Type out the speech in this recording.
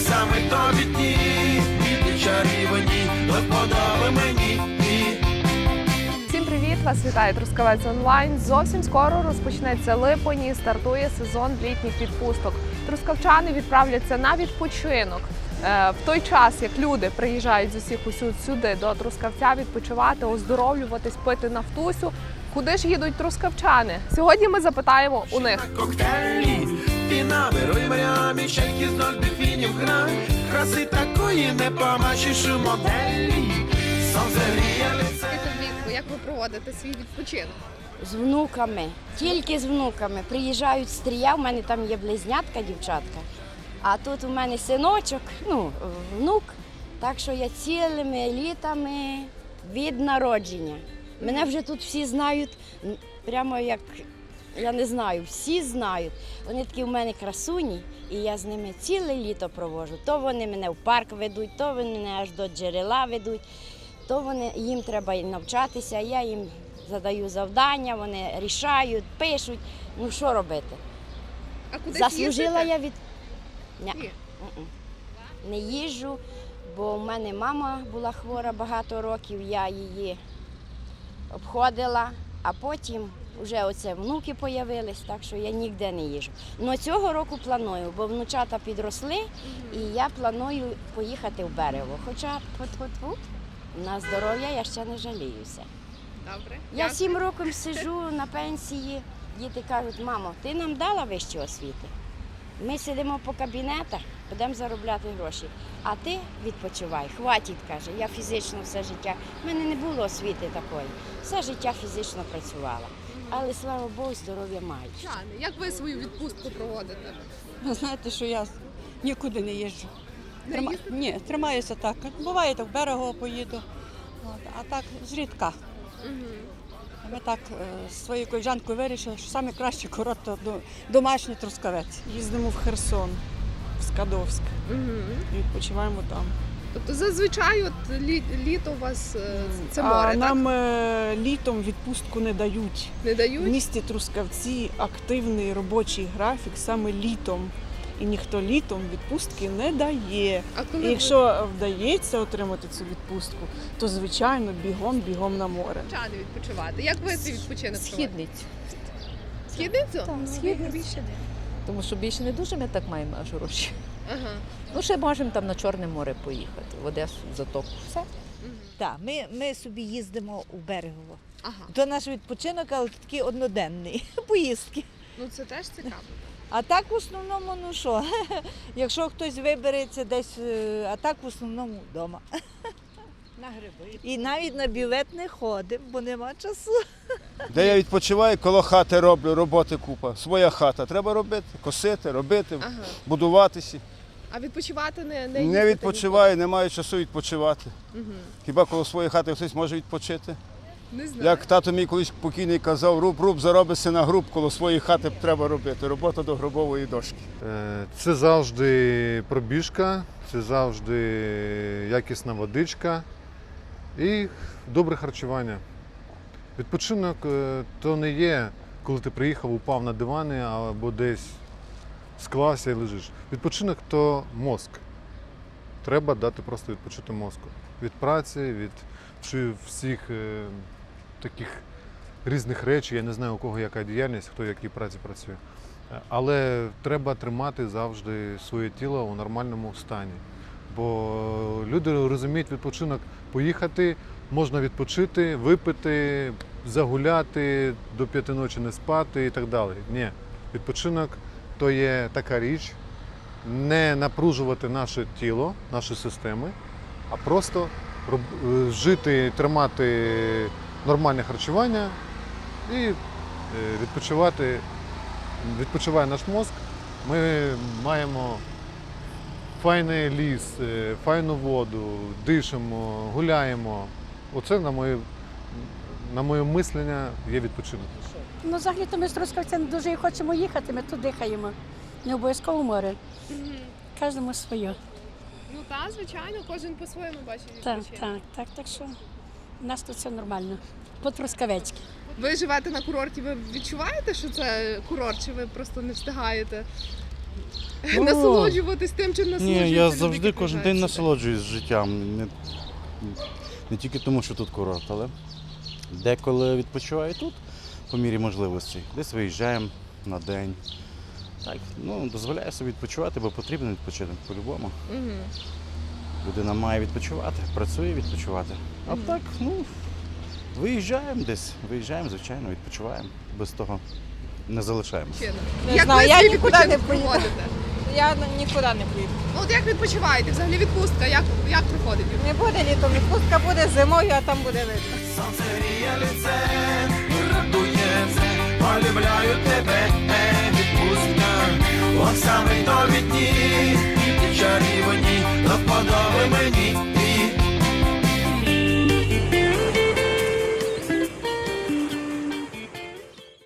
саме тобі ті, і ти чарівні, до вподоби мені. Всім привіт! Вас вітає Трускавець онлайн. Зовсім скоро розпочнеться липень і стартує сезон літніх відпусток. Трускавчани відправляться на відпочинок. Е, В той час, як люди приїжджають з усіх усюд сюди до Трускавця відпочивати, оздоровлюватись, пити нафтусю. Куди ж їдуть трускавчани? Сьогодні ми запитаємо у них. Ти наберуй Маріамі, з ноль дельфінів грай. Краси такої не побачиш у моделі. Сонце гріє лице. як ви проводите свій відпочинок? З внуками, тільки з внуками. Приїжджають стрія, у мене там є близнятка, дівчатка. А тут у мене синочок, ну, внук. Так що я цілими літами від народження. Мене вже тут всі знають, прямо як я не знаю, всі знають. Вони такі в мене красуні, і я з ними ціле літо проводжу. То вони мене в парк ведуть, то вони мене аж до джерела ведуть, то вони їм треба навчатися. Я їм задаю завдання, вони рішають, пишуть. Ну що робити? А куди Заслужила я від. Ні. Не їжджу, бо в мене мама була хвора багато років, я її обходила, а потім вже оце внуки появились, так що я ніде не їжджу. Ну цього року планую, бо внучата підросли, і я планую поїхати в берево. Хоча тьфу-тьфу-тьфу, на здоров'я я ще не жаліюся. Добре. Я сім років сиджу на пенсії. Діти кажуть, мамо, ти нам дала вищу освіти. Ми сидимо по кабінетах, будемо заробляти гроші. А ти відпочивай, хватить, каже. Я фізично все життя. У мене не було освіти такої. Все життя фізично працювала. Але слава Богу, здоров'я маю. Як ви свою відпустку проводите? Ви знаєте, що я нікуди не їжджу. Трима... Ні, тримаюся так. Буває, так в берегово поїду, От, а так зрідка. Ми так е, з своєю коліжанкою вирішили, що саме краще курорт домашній трускавець. Їздимо в Херсон, в Скадовськ і відпочиваємо там. Тобто зазвичай от лі- літо у вас е, це а море, нам е, літом відпустку не дають. так? Не В дають? місті Трускавці активний робочий графік саме літом. І ніхто літом відпустки не дає. А І коли ви якщо вдається отримати цю відпустку, то звичайно бігом бігом на море. чани відпочивати? Як ви цей відпочинок проводите? Східниць. Східницю? Східниць. Тому що більше не дуже ми так маємо аж гроші. Ага. Ну, ще можемо там на Чорне море поїхати, в Одесу, в Затоку. Все. Так, ми, ми собі їздимо у берегово. Ага. То наш відпочинок, але такий одноденний поїздки. Ну це теж цікаво. А так в основному, ну що, якщо хтось вибереться десь, е, а так в основному вдома. На гриби. І навіть на бювет не ходимо, бо нема часу. Де я відпочиваю, коло хати роблю, роботи купа. Своя хата. Треба робити, косити, робити, Ага. будуватися. А відпочивати не не, Не їздите відпочиваю, не маю часу відпочивати. Мгм. Хіба коло своєї хати хтось може відпочити? Не знаю. Як тато мій колись покійний казав, руб, руб, заробиться на груб, коло своєї хати треба робити. Робота до гробової дошки. Е, Це завжди пробіжка, це завжди якісна водичка і добре харчування. Відпочинок е, то не є, коли ти приїхав, упав на дивани або десь склався і лежиш. Відпочинок то мозк. Треба дати просто відпочити мозку. Від праці, від всіх е, таких різних речей. Я не знаю, у кого яка діяльність, хто в якій праці працює. Але треба тримати завжди своє тіло у нормальному стані. Бо люди розуміють відпочинок поїхати, можна відпочити, випити, загуляти, до п'яти ночі не спати і так далі. Ні, відпочинок то є така річ, не напружувати наше тіло, наші системи, а просто е, жити, тримати нормальне харчування і е, відпочивати відпочиває наш мозк, ми маємо файний ліс, е, файну воду, дишимо, гуляємо. Оце на моє, на моє мислення є відпочинок. Ну, взагалі то ми з Трускавця дуже і хочемо їхати, ми тут дихаємо. Не обов'язково море. Кожному своє. Ну так, звичайно, кожен по-своєму бачить Так, відпочинок. так, так, так що у нас тут все нормально. По Трускавецьки. Ви живете на курорті, ви відчуваєте, що це курорт, чи ви просто не встигаєте? Ну, Насолоджуватись тим, чим насолоджуються Ні, я люди, завжди які кожен приїжджають день сюди. насолоджуюсь життям. Не, не тільки тому, що тут курорт, але деколи відпочиваю тут по мірі можливостей. Десь виїжджаємо на день. Так, ну, дозволяю собі відпочивати, бо потрібно відпочити по-любому. Мгм. Людина має відпочивати, працює відпочивати. А Мгм. так, ну, виїжджаємо десь, виїжджаємо, звичайно, відпочиваємо. Без того не залишаємося. Знаю, я нікуди не поїду я нікуди не поїду. Ну от як відпочиваєте? Взагалі відпустка, як, як проходить? Не буде літом, відпустка буде зимою, а там буде видно. Сонце ріє лице, радує це, полюбляю тебе, е, відпустка. От саме довідні, і чарівні, до вподоби мені.